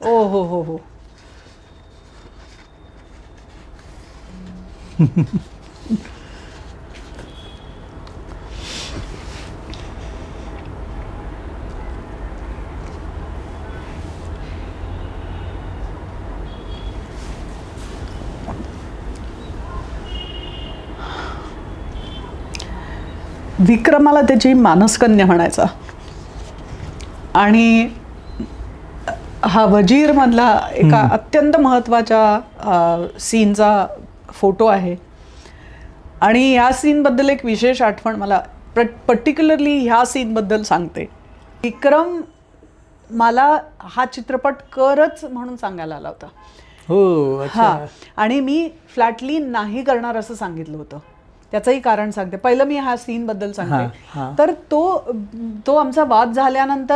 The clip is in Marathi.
ओ हो हो हो. विक्रमाला त्याची मानसकन्या म्हणायचा. आणि हा वजीरमधला एका अत्यंत महत्त्वाच्या सीनचा फोटो आहे. आणि या सीनबद्दल एक विशेष आठवण मला पर्टिक्युलरली ह्या सीनबद्दल सांगते. विक्रम मला हा चित्रपट करच म्हणून सांगायला आला होता. हो अच्छा. हा. आणि मी फ्लॅटली नाही करणार असं सांगितलं होतं. त्याचंही कारण सांगते. पहिलं मी ह्या सीन बद्दल हा, सांगते. तर तो तो आमचा वाद झाल्यानंतर